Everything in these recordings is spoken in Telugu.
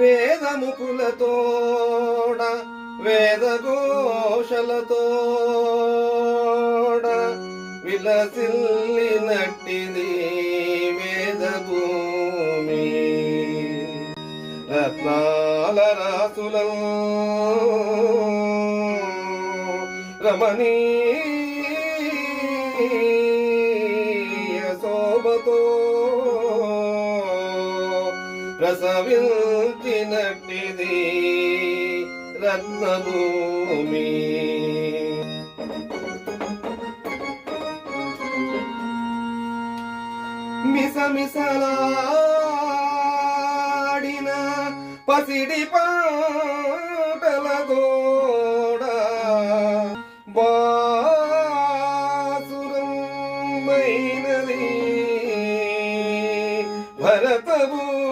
వేదముకులతోడ వేదఘోషలతోడ. విలసిల్లినట్టిది వేదభూమి. రత్నాల రాసులం రమణీయ శోభతో ప్రసవించినట్టిది రత్నభూమి. మిసమిసలాడిన పసిడి పాటల గోడ. బాసురమైనది భరతభూమి.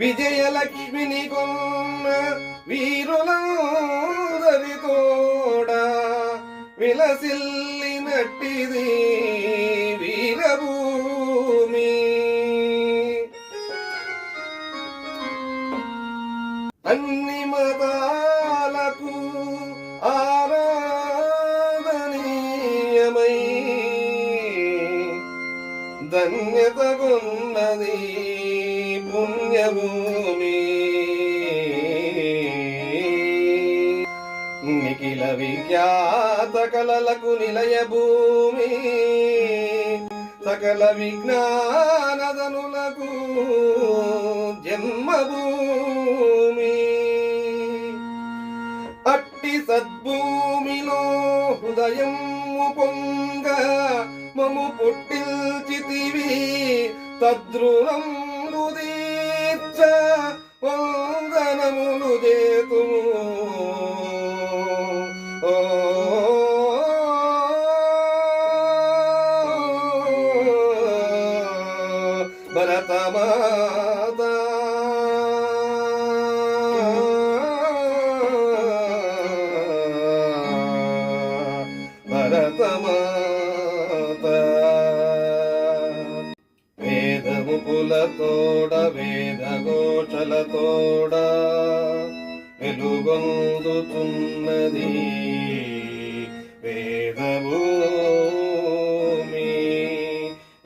విజయలక్ష్మిని కొన్న వీరులందరి తోడ విలసిల్లినట్టిది వీరభూమి. అన్ని మతాలకు ఆరాధనీయమై ధన్యత కొన్నది. పుణ్యభూమి. నిఖిల విఖ్యాత కలలకు నిలయ భూమి. సకల విజ్ఞానదనులకు జన్మభూమి. అట్టి సద్భూమిలో హృదయం పొంగ మము పుట్టిల్చితివి. తద్రుణం ఉదీర్చ వందనములు చేతు ఓ వేదముకులతోడ వేదఘోషలతోడ వెలుగొందుతున్నది వేదభూమి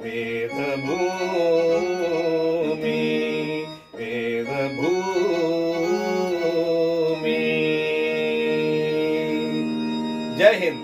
వేదభూమి వేదభూమి. జై హింద్.